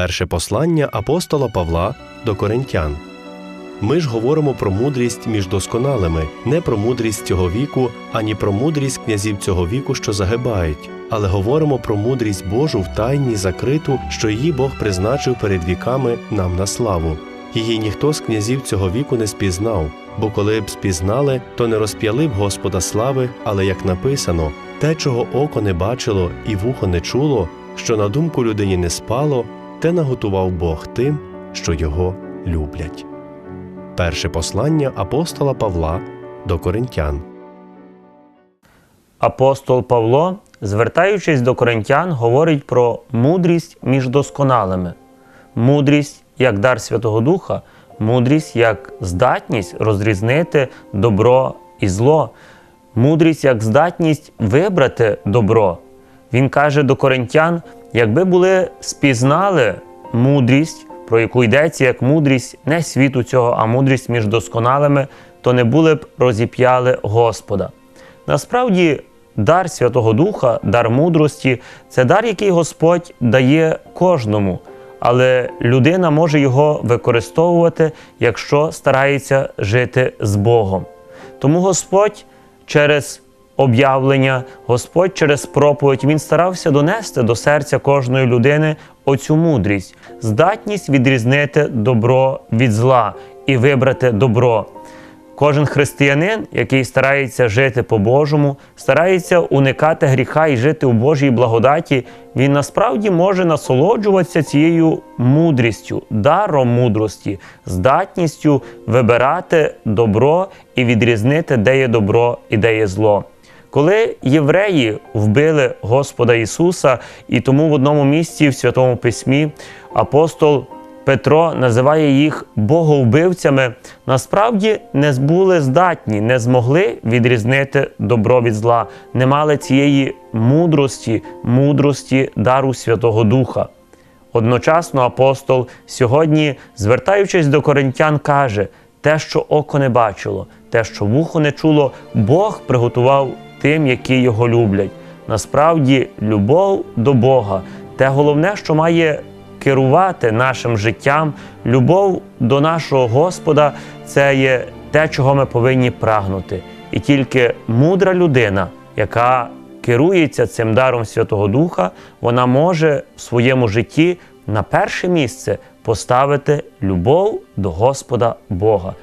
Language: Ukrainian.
Перше послання апостола Павла до Коринтян. Ми ж говоримо про мудрість між досконалими, не про мудрість цього віку, ані про мудрість князів цього віку, що загибають, але говоримо про мудрість Божу в тайні закриту, що її Бог призначив перед віками нам на славу. Її ніхто з князів цього віку не спізнав, бо коли б спізнали, то не розп'яли б Господа слави, але як написано, те, чого око не бачило і вухо не чуло, що на думку людині не спало, те наготував Бог тим, що його люблять. Перше послання апостола Павла до Коринтян. Апостол Павло, звертаючись до коринтян, говорить про мудрість між досконалими, мудрість як дар Святого Духа, мудрість як здатність розрізнити добро і зло, мудрість як здатність вибрати добро. Він каже до коринтян, якби були спізнали мудрість, про яку йдеться як мудрість не світу цього, а мудрість між досконалими, то не були б розіп'яли Господа. Насправді, дар Святого Духа, дар мудрості це дар, який Господь дає кожному, але людина може його використовувати, якщо старається жити з Богом. Тому Господь через об'явлення, Господь через проповідь Він старався донести до серця кожної людини оцю мудрість, здатність відрізнити добро від зла і вибрати добро. Кожен християнин, який старається жити по-божому, старається уникати гріха і жити у Божій благодаті, він насправді може насолоджуватися цією мудрістю, даром мудрості, здатністю вибирати добро і відрізнити, де є добро і де є зло. Коли євреї вбили Господа Ісуса, і тому в одному місці в Святому Письмі апостол Петро називає їх боговбивцями, насправді не були здатні, не змогли відрізнити добро від зла, не мали цієї мудрості, мудрості дару Святого Духа. Одночасно апостол сьогодні, звертаючись до коринтян, каже: те, що око не бачило, те, що вухо не чуло, Бог приготував тим, які його люблять. Насправді, любов до Бога те головне, що має керувати нашим життям, любов до нашого Господа це є те, чого ми повинні прагнути. І тільки мудра людина, яка керується цим даром Святого Духа, вона може в своєму житті на перше місце поставити любов до Господа Бога.